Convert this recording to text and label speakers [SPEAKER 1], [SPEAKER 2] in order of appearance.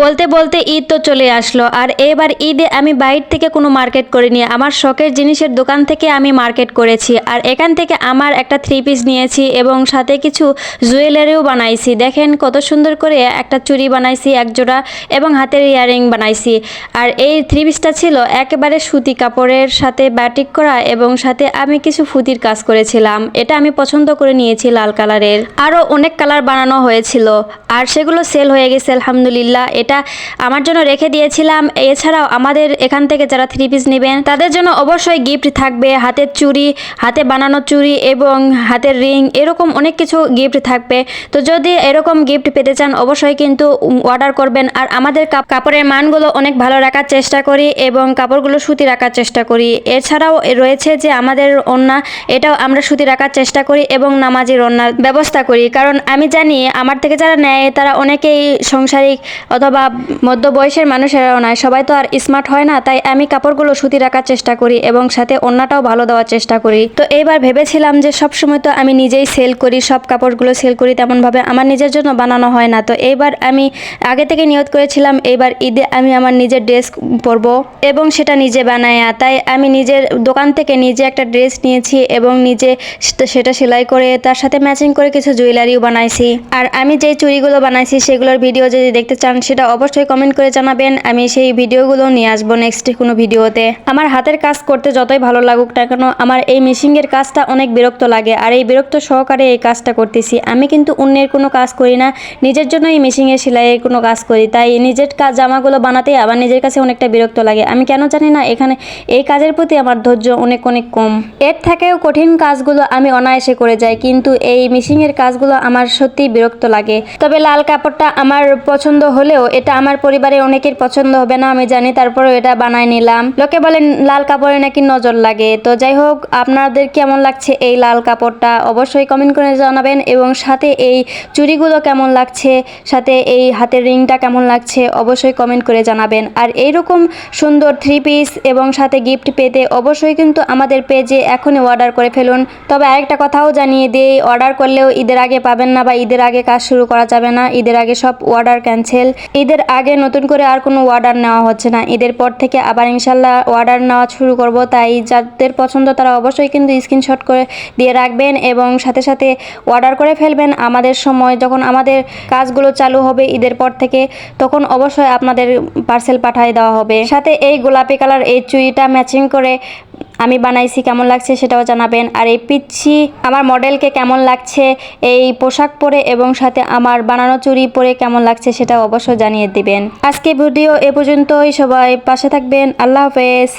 [SPEAKER 1] বলতে বলতে ঈদ তো চলে আসলো। আর এবার ঈদে আমি বাইর থেকে কোনো মার্কেট করিনি। আমার শখের জিনিসের দোকান থেকে আমি মার্কেট করেছি। আর এখান থেকে আমার একটা থ্রি পিস নিয়েছি এবং সাথে কিছু জুয়েলারিও বানাইছি। দেখেন কত সুন্দর করে একটা চুড়ি বানাইছি, এক জোড়া এবং হাতের ইয়ারিং বানাইছি। আর এই থ্রি পিসটা ছিল একেবারে সুতি কাপড়ের সাথে ব্যাটিক করা এবং সাথে আমি কিছু ফুতির কাজ করেছিলাম। এটা আমি পছন্দ করে নিয়েছি লাল কালারের। আরও অনেক কালার বানানো হয়েছিল। আর সেগুলো সেল হয়ে গেছে, আলহামদুলিল্লাহ। এটা আমার জন্য রেখে দিয়েছিলাম। এছাড়াও আমাদের এখান থেকে যারা থ্রি পিস নেবেন, তাদের জন্য অবশ্যই গিফট থাকবে। হাতের চুড়ি, হাতে বানানো চুড়ি এবং হাতের রিং এরকম অনেক কিছু গিফট থাকবে। তো যদি এরকম গিফট পেতে চান, অবশ্যই কিন্তু অর্ডার করবেন। আর আমাদের কাপ- কাপড়ের মানগুলো অনেক ভালো রাখার চেষ্টা করি এবং কাপড়গুলো সুতি রাখার চেষ্টা করি। এছাড়াও রয়েছে যে আমাদের ওন্না এটাও আমরা সুতি রাখার চেষ্টা করি এবং নামাজির ওন্নার ব্যবস্থা করি। কারণ আমি জানি, আমার থেকে যারা নেয়, তারা অনেকেই সংসারিক অথবা মধ্য বয়সের মানুষেরাও নয় সবাই তো আর স্মার্ট হয় না, তাই আমি কাপড়গুলো সুতি রাখার চেষ্টা করি এবং সাথে ওন্নাটাও ভালো দেওয়ার চেষ্টা করি। তো এইবার ভেবেছিলাম যে সব সময় তো আমি নিজেই সেল করি, সব কাপড়গুলো সেল করি, তেমনভাবে আমার নিজের জন্য বানানো হয় না। তো এইবার আমি আগে থেকে নিয়ত করেছিলাম, এইবার ঈদে আমি আমার নিজের ড্রেস পরবো এবং সেটা নিজে বানায়া। তাই আমি নিজের দোকান থেকে নিজে একটা ড্রেস নিয়েছি এবং নিজে সেটা- সেলাই করে তার সাথে ম্যাচিং করে কিছু জুয়েলারিও বানাইছি। আর আমি যেই চুড়িগুলো বানাইছি, সেগুলোর ভিডিও যদি দেখতে চান, সেটা অবশ্যই কমেন্ট করে জানাবেন। আমি সেই ভিডিওগুলো নিয়ে আসব নেক্সট কোনো ভিডিওতে। আমার হাতের কাজ করতে যতই ভালো লাগুক না কেন, আমার এই মেশিংয়ের কাজটা অনেক বিরক্ত লাগে। আর এই বিরক্ত সহকারে এই কাজটা করতেছি। আমি কিন্তু অন্যের কোনো কাজ করি না। নিজের জন্য এই মেশিংয়ের সেলাইয়ের কোনো কাজ করি। তাই নিজের কাজ জামাগুলো বানাতে আবার নিজের কাছে অনেকটা বিরক্ত লাগে। আমি কেন জানি না, এখানে এই কাজের প্রতি আমার ধৈর্য অনেক অনেক কম। এর থেকেও কঠিন কাজগুলো আমি অনায়াসে করে যাই, কিন্তু এই মেশিংয়ের কাজগুলো আমার সত্যি বিরক্ত লাগে। তবে লাল কাপড়টা আমার পছন্দ হলেও এটা আমার পরিবারে অনেকের পছন্দ হবে না, আমি জানি, তারপরেও এটা বানায় নিলাম। লোকে বলেন লাল কাপড়ে নাকি নজর লাগে। তো যাই হোক, আপনাদের কেমন লাগছে এই লাল কাপড়টা? অবশ্যই কমেন্ট করে জানাবেন এবং সাথে এই চুড়িগুলো কেমন লাগছে? সাথে এই হাতের রিংটা কেমন লাগছে? অবশ্যই কমেন্ট করে জানাবেন। আর এইরকম সুন্দর থ্রি পিস এবং সাথে গিফট পেতে অবশ্যই কিন্তু আমাদের পেজে এখনই অর্ডার করে ফেলুন। তবে আরেকটা কথাও জানিয়ে দিই অর্ডার করলেও ঈদের আগে পাবেন না বা ঈদের আগে কাজ শুরু করা যাবে না। ঈদের আগে সব অর্ডার ক্যান্সেল ঈদের আগে নতুন করে আর কোনো অর্ডার নেওয়া হচ্ছে না। ঈদের পর থেকে আবার ইনশাল্লাহ অর্ডার নেওয়া শুরু করব। তাই যাদের পছন্দ তারা অবশ্যই কিন্তু স্ক্রিনশট করে দিয়ে রাখবেন এবং সাথে সাথে অর্ডার করে ফেলবেন আমাদের সময়। যখন আমাদের কাজগুলো চালু হবে ঈদের পর থেকে, তখন অবশ্যই আপনাদের পার্সেল পাঠিয়ে দেওয়া হবে। সাথে এই গোলাপি কালার এই চুড়িটা ম্যাচিং করে আমি বানাইছি, কেমন লাগছে সেটাও জানাবেন। আর এই পিচ্ছি আমার মডেলকে কেমন লাগছে, এই পোশাক পরে এবং সাথে আমার বানানো চুরি পরে কেমন লাগছে সেটাও অবশ্যই জানিয়ে দিবেন। আজকে ভিডিও এ পর্যন্তই, সবাই পাশে থাকবেন, আল্লাহ হাফেজ।